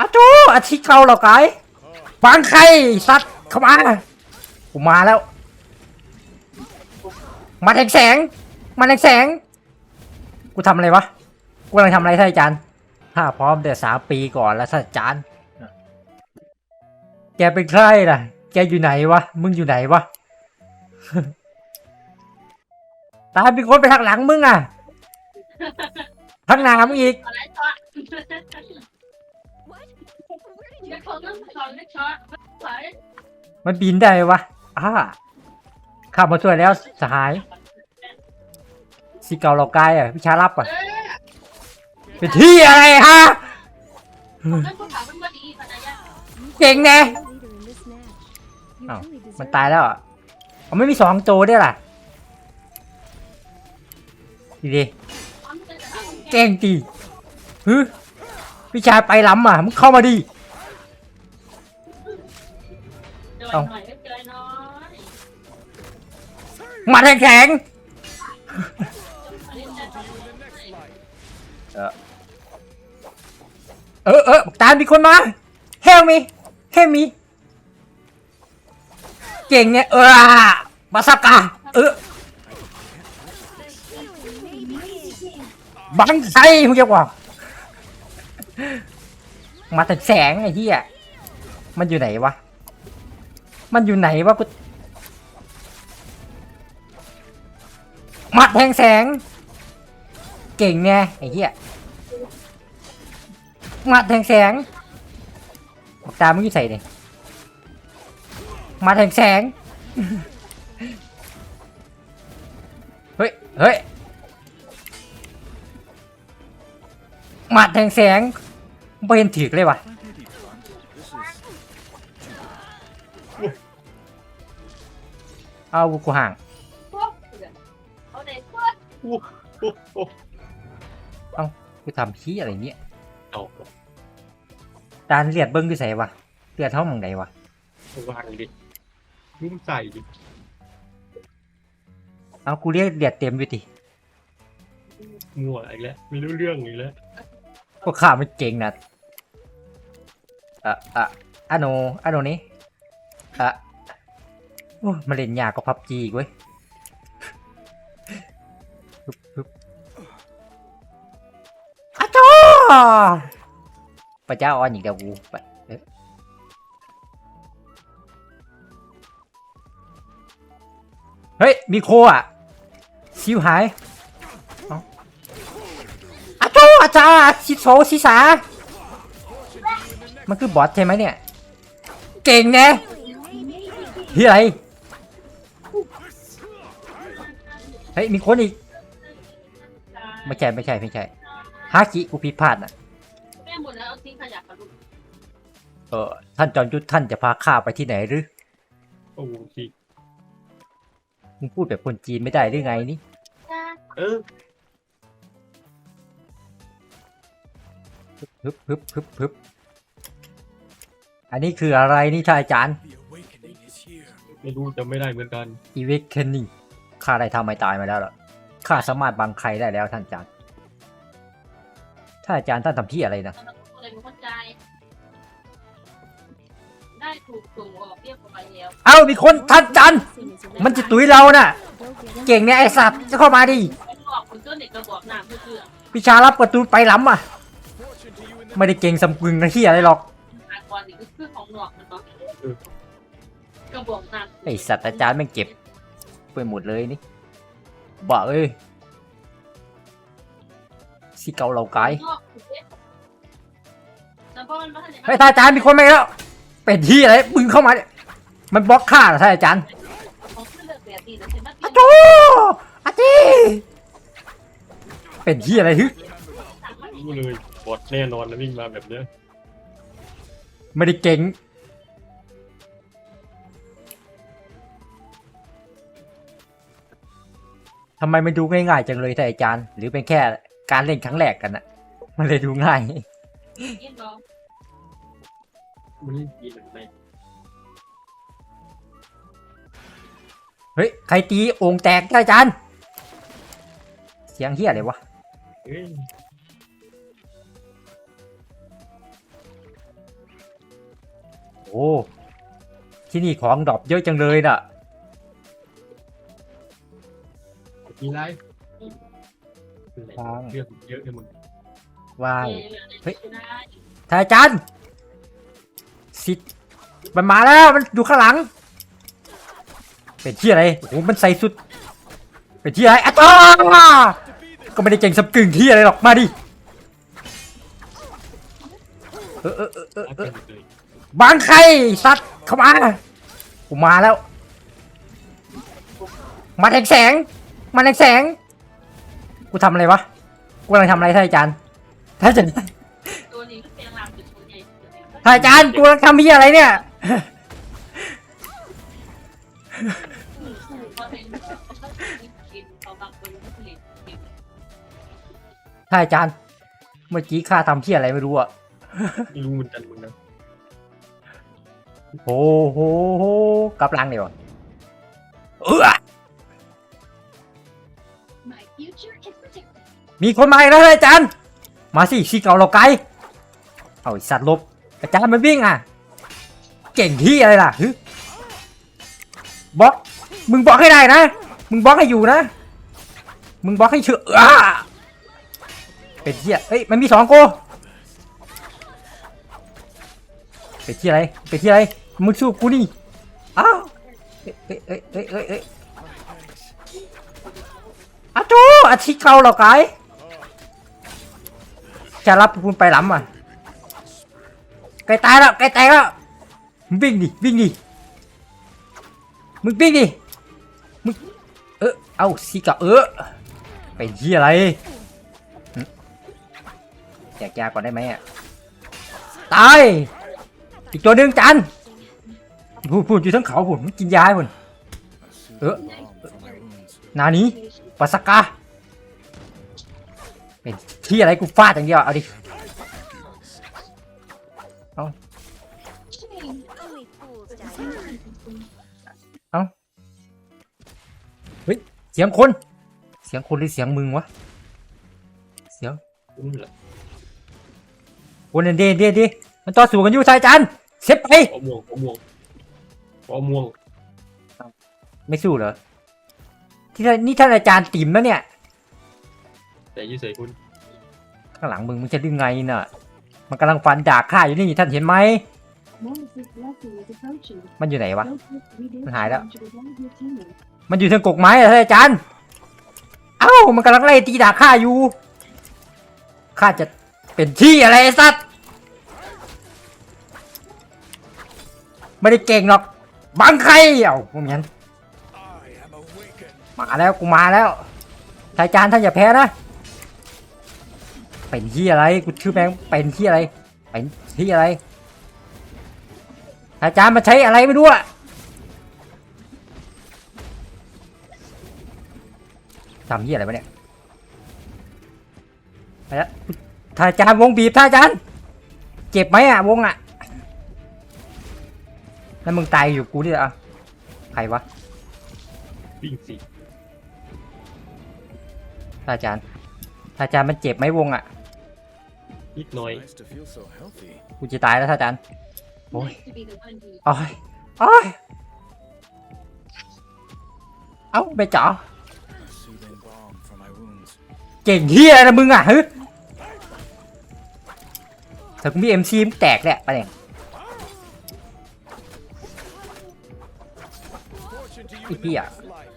อาจูอาทิเกาเหรอไกายฟังใครสัตว์เข้ามากูมาแล้ว มาแทงแสง มาแทงแสง กูทำอะไรวะ กูกำลังทำอะไรท่านอาจารย์ถ้าพร้อมแต่สามปีก่อนแล้วท่านอาจารย์ แกเป็นใครล่ะ แกอยู่ไหนวะ มึงอยู่ไหนวะ ตายมีคนไปทางหลังมึงอะทางหน้ามึงอีก มันบินได้ไหมวะอ่าขับมาช่วยแล้วสหายสิเกาเรากายอะพิชารับอ่ออเป็นที่อะไรฮะเป็นผู้ถามมันมาดีขนาดนี้เก่งแน่อ้ามันตายแล้วอะเอาไม่มีสองโจด้วยล่ะดีดีเก่งจีฮึพี่ชายไปล้ำอะมึงเข้ามาดิ หน่อยเจอน้อยมาแข็งแข็งเออเออตามมีคนมาเฮลมีเฮลมีเก่งเนี่ยเออมาสักกาเออบังไซมึงจะว่ามาแต่แสงไอ้เหี้ยมันอยู่ไหนวะ มันอยู่ไหนวะกูมัดแทงแสง เก่งไงไอ้เหี้ยมัดแทงแสงบอกตามึงอยู่ใส่เนี่ยมาแทงแสง เฮ้ย เฮ้ยมาแทงแสงไม่เห็นถือเลยวะ เอากูห่างพวกเขาเด็กพวกโอ้โหกูทำขี้อะไรเนี้ยเอาตาเลียดเบิ้งด้วยใส่วะเลือดเท่ามึงไหนวะวางดิรุ่มใส่ดิเอากูเรียกเลียดเต็มอยู่ดิมั่วอีกแล้วไม่รู้เรื่องอีกแล้วพวกข้ามันเก่งนะอะอะอะโนอะโนนี้อะ โอ้มาเล่นยากก็พับจีกเว้ยฮึบฮึบอะโจพระเจ้าออนอีกแล้วกูไปเฮ้ย มีโคอะซิวหายอ้าอาโจอาจารย์ชิโซชิสา มันคือบอทใช่ไหมเนี่ย เก่งแน่ที่ไร เฮ้ยมีคนอีก ไม่ใช่ไม่ใช่ไม่ใช่ฮากิกูผิดพลาดน่ะแม่หมดแล้วเอาทิ้งขยะกระดูกเออท่านจอมยุทธท่านจะพาข้าไปที่ไหนหรือโอ้โหสิมึงพูดแบบคนจีนไม่ได้หรือไงนี่จ้าเออฮึบฮึบฮึบฮึบอันนี้คืออะไรนี่ท่านอาจารย์ไม่รู้จะไม่ได้เหมือนกันอีเวกเคนนิ่ง ข้าได้ทำไม่ตายมาแล้วล่ะข้าสามารถบังใครได้แล้วท่านอาจารย์ท่านอาจารย์ท่านทำที่อะไรนะตอนนั้นกูเลยไม่เข้าใจ ได้ถูกส่งออกเรียบร้อยแล้วเอ้ามีคนท่านอาจารย์มันจะตุ้ยเราน่ะ เก่งเนี่ยไอสัตว์จะเข้ามาดิไม่บอกคุณก็เด็กกระบอกน้ำเพื่อเพื่อพิชารับประตูไปล้ำอะ ไม่ได้เก่งสำกึงนะที่อะไรหรอกหากรนี่ก็คือของหนอกมันเนาะกระบอกน้ำไอสัตว์อาจารย์แม่งเก็บ ไปหมดเลยนี่บ้าเอ้ยสิเกาเหล่าไกายนอกคือเด็กแต่พอมันมาทำอย่างเฮ้ยท่านอาจารย์มีคนมาอีกแล้ว เป็นที่อะไรมึงเข้ามาเนี่ยมันบล็อกข้าเหรอท่านอาจารย์ของขึ้นเลือกแบบนี้นะเห็นไหมอาจูอาจีเป็นที่อะไรฮึรู้เลยบอดแน่นอนแล้ววิ่งมาแบบเนี้ยไม่ได้เก่ง ทำไมมันดูง่ายๆจังเลยท่านอาจารย์ หรือเป็นแค่การเล่นครั้งแรกกันอะมันเลยดูง่ายเยี่ยมน้องมันนี่ดีเหมือนไหมเฮ้ย ใครตีโอ่งแตกท่านอาจารย์ เสียงเฮียอะไรวะเอ้ยโอ้ ที่นี่ของดรอปเยอะจังเลยน่ะ มีไรทาง เรื่องเยอะเลยมึงว้าวเฮ้ยได้ทายอาจารย์สิมันมาแล้ว มันอยู่ข้างหลัง เป็นที่อะไร โอ้โห มันใส่สุด เป็นที่อะไรอะตาก็ไม่ได้เก่งสับกึ่งที่อะไรหรอก มาดิ เออเออเออเออเอาเอไปอหมดเลยบางใครสัตว์เข้ามากูมาแล้ว มาแทงแสง มาแทงแสง กูทำอะไรวะ กูกำลังทำอะไรท่านอาจารย์ท่านอาจารย์ตัวนี้ก็เป็นลำจุดตัวใหญ่สุดเลยท่านอาจารย์กูกำลังทำเพี้ยอะไรเนี่ยเพราะเป็นกินเขาบางคนก็ผลิตกินท่านอาจารย์ เมื่อกี้ข้าทำเพี้ยอะไรไม่รู้อะไม่รู้เหมือนกันมึงนะโอ้โหโหกลับหลังเดี๋ยวาเออ มีคนมาอีกแล้วอาจารย์ มาสิชีเก่าเราไกล เอาสัตว์ลบ อาจารย์มันวิ่งอะ เก่งที่อะไรล่ะฮึบล็อก มึงบล็อกให้ได้นะ มึงบล็อกให้อยู่นะ มึงบล็อกให้เชื่ออเป็นที่เอ้ย มันมีสองโก เป็นที่อะไร เป็นที่อะไร มึงสู้กูนี่ อ้าว เอ้ยเอ้ยเอ้ยเอ้ยเอ้ยอาจูอาชีเก่าเหรอกาย จะรับคุณไปหล้ำอะไกลตายแล้วไกลตายแล้วมึงวิ่งดิวิ่งดิมึงวิ่งดิมึงเออเอาสิกะเออเป็นที่อะไรแจกยาก่อนได้ไหมอะตายอีกตัวหนึ่งจันพูดพูดอยู่ทั้งเขาพูดมันกินยาให้พูดเออนานี้ปัสกาเป็น ที่อะไรกูฟาดอย่างเดียวเอาดิ Shame. Only fools die. เสียงคน เสียงคนหรือเสียงมึงวะเสียงกูนี่แหละคนเด่นเด่นเด่นดิมันต่อสู้กันอยู่ชายจันเซ็ตไปขอม่วงขอม่วงขอม่วงไม่สู้เหรอที่ท่านนี่ท่านอาจารย์ติ๋มนะเนี่ย แต่ยี่เสยคุณ ข้างหลังมึงมึงจะดึงไงน่ะ มันกำลังฟันดาบข้าอยู่นี่ท่านเห็นไหม มันอยู่ไหนวะ Don't miss three days Mình hại đó. challenge with one of your teammates. มันอยู่ทางกกไม้อะท่านอาจารย์ เอ้า มันกำลังไล่ตีดาบข้าอยู่ ข้าจะเป็นที่อะไรสัตว์ ไม่ได้เก่งหรอก บังใคร เอ้าพวกนั้นมาแล้วกูมาแล้วท่านอาจารย์ท่านอย่าแพ้นะ เป็นที่อะไรกูชื่อแมงเป็นที่อะไร เป็นที่อะไร อาจารย์มาใช้อะไรไม่รู้อะทำที่อะไรวะเนี่ยไปแล้วท่านอาจารย์วงบีบท่านอาจารย์เจ็บไหมอะวงอะแล้วมึงตายอยู่กูนี่เหรอใครวะวิ่งสิท่านอาจารย์ท่านอาจารย์มันเจ็บไหมวงอะ นิดหน่อย Nice to feel so healthy. กูจะตายแล้วท่านอาจารย์โอ้ย Nice to be the one who โอ้ยโอ้ยเอ้าไปจ่อ A soothing balm for my wounds. เก่งเฮียนะมึงอะฮึถ้ากูมีเอ็มซีมงแตกแหละไปเนี่ย Fortune to you Cái in gì the ạ? next life.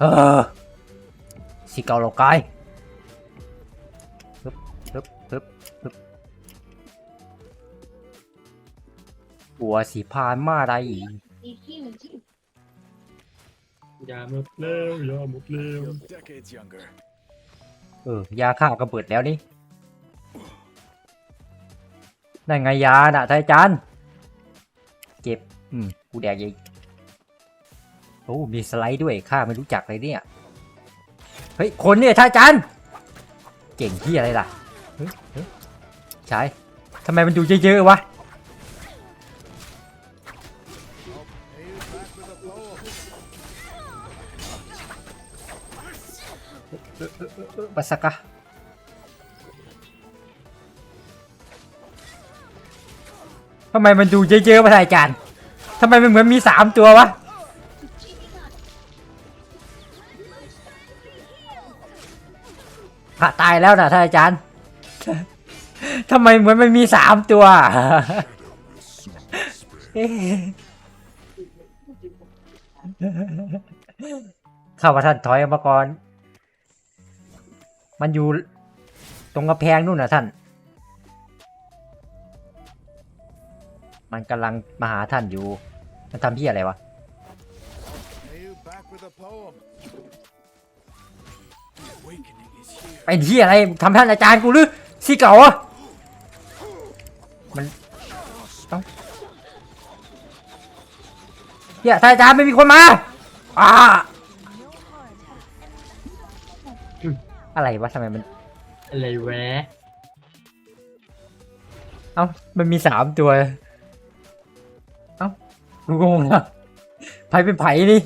เออ สิเกาเรากายฮึบฮึบฮึบฮึบบัวสีพานมาได้อีก Need healing too. ยาหมดแล้วยาหมดแล้ว Feel decades younger. เออยาข้าก็เปิดแล้วนี่นั่นไงยาน่ะท่านอาจารย์เก็บ อืม กูแดกอีกโอ้มีสไลด์ด้วยข้าไม่รู้จักเลยเนี่ย เฮ้ย คนเนี่ยท่าจารย์เก่งที่อะไรล่ะใช่ทำไมมันดูเยอะๆวะปัสกะทำไมมันดูเยอะๆมาท่านอาจารย์ทำไมมันเหมือนมีสามตัววะ พระตายแล้วนะท่านอาจารย์ทำไมเหมือนมันมีสามตัวเข้าว่าท่านถอยออกมาก่อน มันอยู่ตรงกระแพงนู่นนะท่าน มันกำลังมาหาท่านอยู่ มันทำที่อะไรวะ ไปที่อะไรทำท่านอาจารย์กูหรือซีเก่าอะมันต้องเฮียท่านอาจารย์ไม่มีคนมาอ่าอะไรวะทำไมมัน อะไรแวะเอ้ามันมีสามตัว เอ้ากูงงอะไผเป็นไผนี่